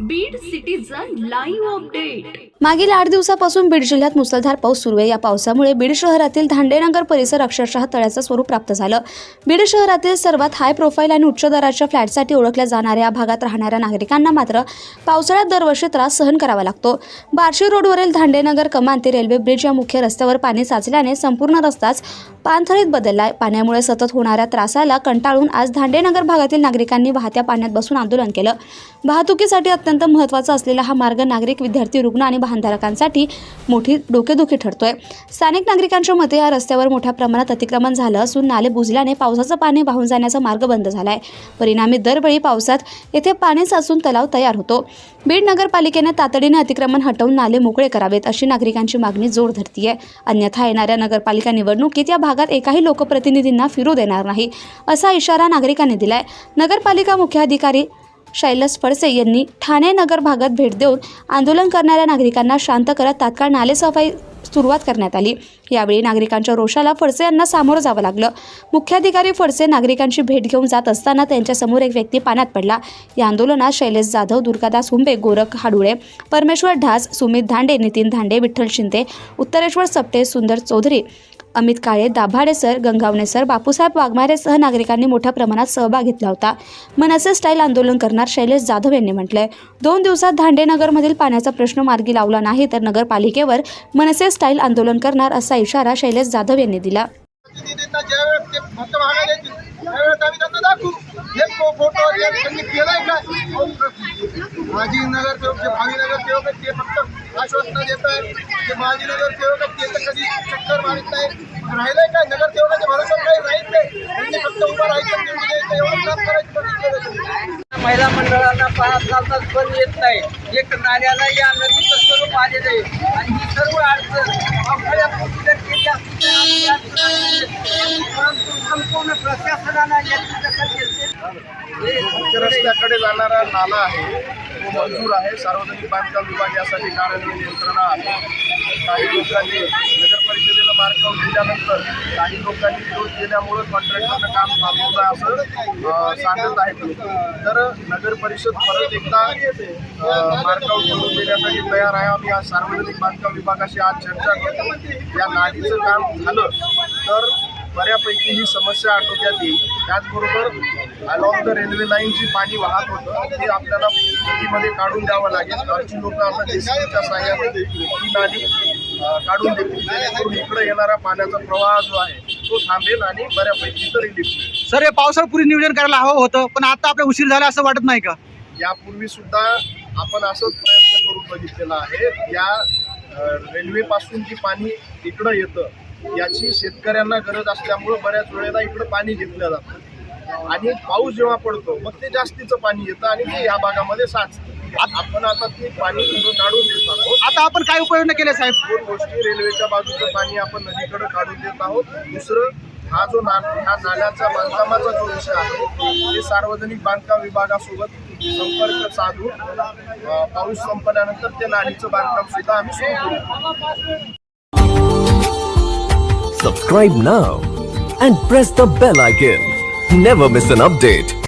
Beed citizen live update मागील आठ दिवसापासून बीड जिल्ह्यात मुसळधार पाऊस सुरू आहे. या पावसामुळे बीड शहरातील धांडेनगर परिसर अक्षरशः तळ्याचं स्वरूप प्राप्त झालं. बीड शहरातील सर्वात हाय प्रोफाईल आणि उच्च दराच्या फ्लॅटसाठी ओळखल्या जाणाऱ्या या भागात राहणाऱ्या नागरिकांना मात्र पावसाळ्यात दरवर्षी त्रास सहन करावा लागतो. बार्शी रोडवरील धांडेनगर कमान ते रेल्वे ब्रिज या मुख्य रस्त्यावर पाणी साचल्याने संपूर्ण रस्ताच पाणथळीत बदललाय. पाण्यामुळे सतत होणाऱ्या त्रासाला कंटाळून आज धांडेनगर भागातील नागरिकांनी वाहत्या पाण्यात बसून आंदोलन केलं. वाहतुकीसाठी अत्यंत अत्यंत महत्त्वाचा असलेला हा मार्ग नागरिक विद्यार्थी रुग्ण आणि वाहनधारकांसाठी मोठी डोकेदुखी ठरतोय. स्थानिक नागरिकांच्या मते या रस्त्यावर मोठ्या प्रमाणात अतिक्रमण झालं असून नाले बुजल्याने पावसाचं पाणी वाहून जाण्याचा मार्ग बंद झालाय. परिणामी दरवेळी पावसात येथे पाणी साचून तलाव तयार होतो. बीड नगरपालिकेने तातडीने अतिक्रमण हटवून नाले मोकळे करावेत अशी नागरिकांची मागणी जोर धरतीय. अन्यथा येणाऱ्या नगरपालिका निवडणुकीत या भागात एकाही लोकप्रतिनिधींना फिरू देणार नाही असा इशारा नागरिकांनी दिलाय. नगरपालिका मुख्याधिकारी शैलस फडसे यांनी ठाणे नगर भागात भेट देऊन आंदोलन करणाऱ्या नागरिकांना शांत करत तात्काळ नालेसफाई सुरुवात करण्यात आली. यावेळी नागरिकांच्या रोषाला फडसे यांना सामोरं जावं लागलं. मुख्याधिकारी फडसे नागरिकांची भेट घेऊन जात असताना त्यांच्यासमोर एक व्यक्ती पाण्यात पडला. या आंदोलनात शैलेश जाधव दुर्गादास हुंबे गोरख हाडुळे परमेश्वर ढास सुमित धांडे नितीन धांडे विठ्ठल शिंदे उत्तरेश्वर सपटे सुंदर चौधरी अमित काळे दाभाडे सर गंगावणे सर बापूसाहेब वाघमारेसह नागरिकांनी मोठ्या प्रमाणात सहभाग घेतला होता. मनसे स्टाईल आंदोलन करणार शैलेश जाधव यांनी म्हटलंय. दोन दिवसात धांडेनगरमधील पाण्याचा प्रश्न मार्गी लावला नाही तर नगरपालिकेवर मनसे स्टाईल आंदोलन करणार असा इशारा शैलेश जाधव यांनी दिला. प्रतिनिधींना ज्यावेळेस ते फक्त मागायला येतील त्यावेळेस आम्ही त्यांना दाखवू. हे फो- फोटो हे त्यांनी केलंय काय माजी नगरसेवक जे भावी नगरसेवक आहेत ते फक्त आश्वासन देत आहेत. जे माजी नगरसेवक आहेत ते तर कधी चक्कर मारित नाही राहिलंय काय? नगरसेवकाच्या भरोसा काही राहील नाही. त्यांनी फक्त उभं राहायचं निवडून द्यायचं एवढं काम करायचं. बघितलं महिला मंडळांना पाच चालताच पण येत नाही. एक नाल्याला या नदीचं स्वरूप आलेलं आहे आणि ही सर्व अडचण केली परंतु संपूर्ण प्रशासनानं याची दखल घेतली रस्त्याकडे जाणारा नाला आहे तो मंजूर आहे सार्वजनिक बांधकाम विभाग यासाठी कार्यान्वयन यंत्रणा आहे. काही लोकांनी नगर परिषदेला मार्कावर दिल्यानंतर काही लोकांनी विरोध केल्यामुळे कॉन्ट्रॅक्टरनं काम थांबवलं असं सांगत आहेत. तर नगर परिषद परत एकदा मार्कावर करून देण्यासाठी तयार आहे. आम्ही आज सार्वजनिक बांधकाम विभागाशी आज चर्चा करतो या नालीचं काम झालं तर बऱ्यापैकी ही समस्या आटोक्यात येईल. त्याचबरोबर अलॉंग द रेल्वे लाईनची पाणी वाहत होतं ते आपल्याला नदीमध्ये काढून द्यावं लागेल. गावची लोक आता जेसीबीच्या साह्याने ही नाली काढून देतील. जेणेकरून इकडे येणारा पाण्याचा प्रवाह जो आहे तो थांबेल आणि बऱ्यापैकी रिलीफ मिळेल सर हे पावसाळ्यापूर्वी नियोजन करायला हवं होतं पण आता आपला उशीर झाला असं वाटत नाही का? यापूर्वी सुद्धा आपण असंच प्रयत्न करून बघितलेला आहे. या रेल्वे पासून जी पाणी इकडं येतं याची शेतकऱ्यांना गरज असल्यामुळं बऱ्याच वेळेला इकडं पाणी घेतलं जातं. आणि पाऊस जेव्हा पडतो मग ते जास्तीचं पाणी येतं आणि ते या भागामध्ये साचतं. आपण आता ते पाणी काढून देत आहोत आता आपण काय उपाययोजना केल्या साहेब दोन गोष्टी रेल्वेच्या बाजूचं पाणी आपण नदीकडे काढून देत आहोत दुसरं हा जो ना ह्या नाल्याचा बांधकामाचा जो विषय आहे ते सार्वजनिक बांधकाम विभागासोबत संपर्क साधून पाऊस संपल्यानंतर ते नालीचं बांधकाम सुद्धा आम्ही सुरू करू Subscribe now and press the bell icon. Never miss an update.